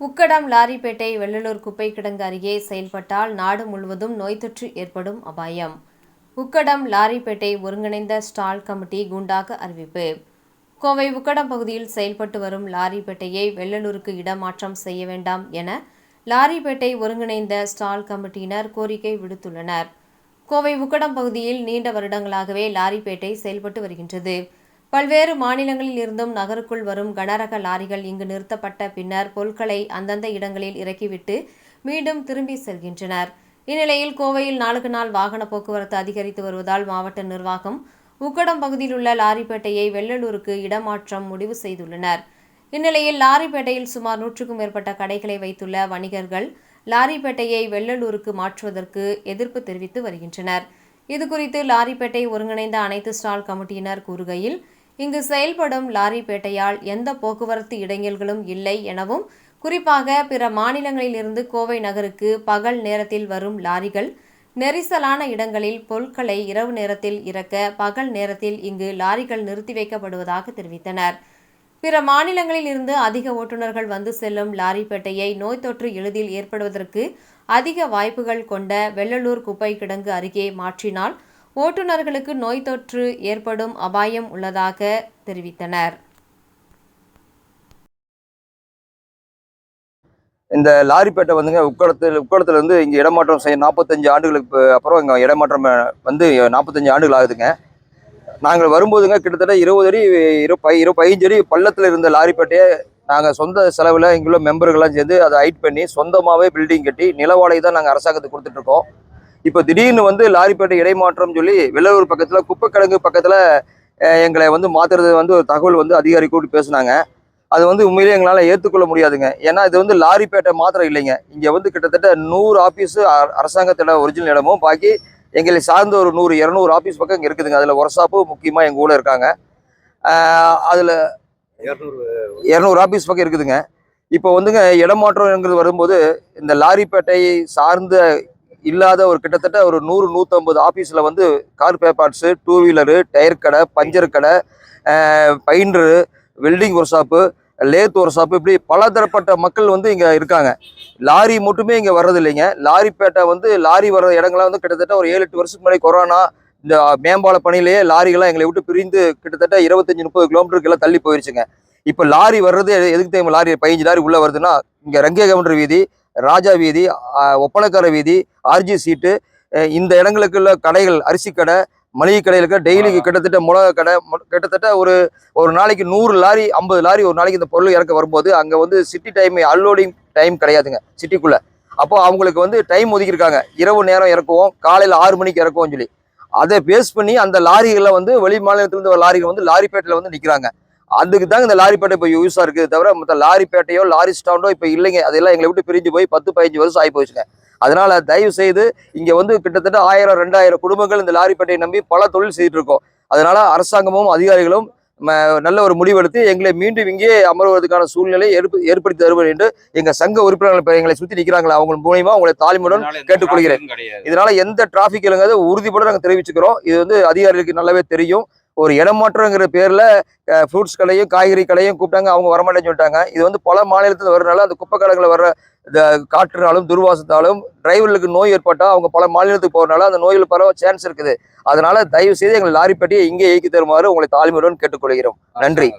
உக்கடம் லாரிப்பேட்டை வெள்ளலூர் குப்பை கிடங்கு அருகே செயல்பட்டால் நாடு முழுவதும் நோய் தொற்று ஏற்படும் அபாயம். உக்கடம் லாரிப்பேட்டை ஒருங்கிணைந்த ஸ்டால் கமிட்டி குண்டாக அறிவிப்பு. கோவை உக்கடம் பகுதியில் செயல்பட்டு வரும் லாரிப்பேட்டையை வெள்ளலூருக்கு இடமாற்றம் செய்ய வேண்டாம் என லாரிப்பேட்டை ஒருங்கிணைந்த ஸ்டால் கமிட்டியினர் கோரிக்கை விடுத்துள்ளனர். கோவை உக்கடம் பகுதியில் நீண்ட வருடங்களாகவே லாரிப்பேட்டை செயல்பட்டு வருகின்றது. பல்வேறு மாநிலங்களில் இருந்தும் நகருக்குள் வரும் கனரக லாரிகள் இங்கு நிறுத்தப்பட்ட பின்னர் பொருட்களை அந்தந்த இடங்களில் இறக்கிவிட்டு மீண்டும் திரும்பி செல்கின்றனர். இந்நிலையில் கோவையில் நாளுக்கு நாள் வாகன போக்குவரத்து அதிகரித்து வருவதால் மாவட்ட நிர்வாகம் உக்கடம் பகுதியில் உள்ள லாரிப்பேட்டையை வெள்ளலூருக்கு இடமாற்றம் முடிவு செய்துள்ளனர். இந்நிலையில் லாரிப்பேட்டையில் சுமார் நூற்றுக்கும் மேற்பட்ட கடைகளை வைத்துள்ள வணிகர்கள் லாரிப்பேட்டையை வெள்ளலூருக்கு மாற்றுவதற்கு எதிர்ப்பு தெரிவித்து வருகின்றனர். இதுகுறித்து லாரிப்பேட்டை ஒருங்கிணைந்த அனைத்து ஸ்டால் கமிட்டியினர் கூறுகையில் இங்கு செயல்படும் லாரிப்பேட்டையால் எந்த போக்குவரத்து இடைஞ்சல்களும் இல்லை எனவும் குறிப்பாக பிற மாநிலங்களில் இருந்து கோவை நகருக்கு பகல் நேரத்தில் வரும் லாரிகள் நெரிசலான இடங்களில் பொருட்களை இரவு நேரத்தில் இறக்க பகல் நேரத்தில் இங்கு லாரிகள் நிறுத்தி வைக்கப்படுவதாக தெரிவித்தனர். பிற மாநிலங்களில் இருந்து அதிக ஓட்டுநர்கள் வந்து செல்லும் லாரிப்பேட்டையை நோய் தொற்று எளிதில் ஏற்படுவதற்கு அதிக வாய்ப்புகள் கொண்ட வெள்ளலூர் குப்பை கிடங்கு அருகே மாற்றினால் ஓட்டுநர்களுக்கு நோய் தொற்று ஏற்படும் அபாயம் உள்ளதாக தெரிவித்தனர். இந்த லாரிப்பேட்டை வந்துங்க உக்கடத்தில் உக்கடத்துல இருந்து இங்கே இடமாற்றம் செய்ய நாற்பத்தஞ்சு ஆண்டுகளுக்கு அப்புறம் இங்கே இடமாற்றம் வந்து நாற்பத்தஞ்சு ஆண்டுகள் ஆகுதுங்க. நாங்கள் வரும்போதுங்க கிட்டத்தட்ட இருபது அடி இரு பை இரு அடி பள்ளத்தில் இருந்த லாரிப்பேட்டையை நாங்கள் சொந்த செலவில் இங்குள்ள மெம்பர்கள்லாம் சேர்ந்து அதை ஹைட் பண்ணி சொந்தமாகவே பில்டிங் கட்டி நிலவாடகை தான் நாங்கள் அரசாங்கத்துக்கு கொடுத்துட்ருக்கோம். இப்போ திடீர்னு வந்து லாரிப்பேட்டை இடைமாற்றம் சொல்லி வெள்ளலூர் பக்கத்தில் குப்பைக்கிழங்கு பக்கத்தில் எங்களை வந்து மாற்றுறது வந்து ஒரு தகவல் வந்து அதிகாரி கூட்டி பேசுனாங்க. அது வந்து உண்மையிலேயே எங்களால் ஏற்றுக்கொள்ள முடியாதுங்க. ஏன்னா இது வந்து லாரிப்பேட்டை மாத்திரம் இல்லைங்க. இங்கே வந்து கிட்டத்தட்ட நூறு ஆஃபீஸு அரசாங்கத்தோட ஒரிஜினல் இடமும் பாக்கி எங்களை சார்ந்த ஒரு நூறு இரநூறு ஆஃபீஸ் பக்கம் இங்கே இருக்குதுங்க. அதில் ஒர்க்ஷாப்பு முக்கியமாக எங்கள் கூட இருக்காங்க. அதில் இரநூறு ஆஃபீஸ் பக்கம் இருக்குதுங்க. இப்போ வந்துங்க இடமாற்றம்ங்கிறது வரும்போது இந்த லாரிப்பேட்டை சார்ந்த இல்லாத ஒரு கிட்டத்தட்ட ஒரு நூறு நூற்றம்பது ஆஃபீஸில் வந்து கார் பேப்பார்ட்ஸு டூ வீலரு டயர் கடை பஞ்சர் கடை binder welding work shop lathe work shop இப்படி பலதரப்பட்ட மக்கள் வந்து இங்கே இருக்காங்க. லாரி மட்டுமே இங்கே வர்றது இல்லைங்க லாரிப்பேட்டை வந்து லாரி வர்ற இடங்கள்லாம் வந்து கிட்டத்தட்ட ஒரு ஏழு எட்டு வருஷத்துக்கு முன்னாடி கொரோனா இந்த மேம்பால பணியிலேயே லாரிகள்லாம் எங்களை விட்டு பிரிந்து கிட்டத்தட்ட இருபத்தஞ்சி முப்பது கிலோமீட்டருக்கு எல்லாம் தள்ளி போயிருச்சுங்க. இப்போ லாரி வர்றது எதுக்கு தெரியுமா? லாரி பதினஞ்சு லாரி உள்ளே வருதுன்னா இங்கே ரங்கே கவுண்டர் வீதி ராஜா வீதி ஒப்பனக்கார வீதி ஆர்ஜி சீட்டு இந்த இடங்களுக்குள்ள கடைகள் அரிசி கடை மளிகை கடைகளுக்கு டெய்லிக்கு கிட்டத்தட்ட மிளகா கடை கிட்டத்தட்ட ஒரு ஒரு நாளைக்கு நூறு லாரி ஐம்பது லாரி ஒரு நாளைக்கு இந்த பொருள் இறக்க வரும்போது அங்கே வந்து சிட்டி டைம் அன்லோடிங் டைம் கிடையாதுங்க சிட்டிக்குள்ளே அப்போ அவங்களுக்கு வந்து டைம் ஒதுக்கியிருக்காங்க. இரவு நேரம் இறக்குவோம் காலையில் ஆறு மணிக்கு இறக்குவோம் சொல்லி. அதை பேஸ் பண்ணி அந்த லாரிகளில் வந்து வெளி மாநிலத்திலிருந்து வர லாரிகள் வந்து லாரிப்பேட்டையில் வந்து நிற்கிறாங்க அதுக்கு தாங்க இந்த லாரிப்பேட்டை இப்போ யூஸாக இருக்குது. தவிர மற்ற லாரிப்பேட்டையோ லாரி ஸ்டாண்டோ இப்போ இல்லைங்க. அதெல்லாம் எங்களை விட்டு பிரிஞ்சு போய் பத்து பதினஞ்சு வருஷம் ஆகி போச்சுங்க. அதனால தயவு செய்து இங்க வந்து கிட்டத்தட்ட ஆயிரம் ரெண்டாயிரம் குடும்பங்கள் இந்த லாரிப்பேட்டையை நம்பி பல தொழில் செய்துட்டு இருக்கோம். அதனால அரசாங்கமும் அதிகாரிகளும் நல்ல ஒரு முடிவெடுத்து எங்களை மீண்டும் இங்கே அமர்வதற்கான சூழ்நிலை ஏற்படுத்தி தருவது என்று எங்க சங்க உறுப்பினர்கள் எங்களை சுத்தி நிற்கிறாங்களா அவங்க மூலியமா உங்களை தாழ்மையுடன் கேட்டுக்கொள்கிறேன். இதனால எந்த டிராபிக் இல்லைங்கிறத உறுதிப்பட நாங்கள் தெரிவிச்சுக்கிறோம். இது வந்து அதிகாரிகளுக்கு நல்லாவே தெரியும். ஒரு இடமாற்றங்கிற பேரில் ஃப்ரூட்ஸ் கடையும் காய்கறி கடையும் கூப்பிட்டாங்க அவங்க வரமாட்டேன்னு சொல்லிட்டாங்க. இது வந்து பல மாநிலத்தில் வர்றதுனால அந்த குப்பை கடைகளில் வர்ற இந்த காற்றுனாலும் துர்வாசத்தாலும் டிரைவர்களுக்கு நோய் ஏற்பட்டால் அவங்க பல மாநிலத்துக்கு போகிறனால அந்த நோய்கள் பரவ சான்ஸ் இருக்குது. அதனால தயவு செய்து எங்கள் லாரிப்பட்டியை இங்கே இயக்கி தருமாறு உங்களை தாழ்மையுடன் கேட்டுக்கொள்கிறோம். நன்றி.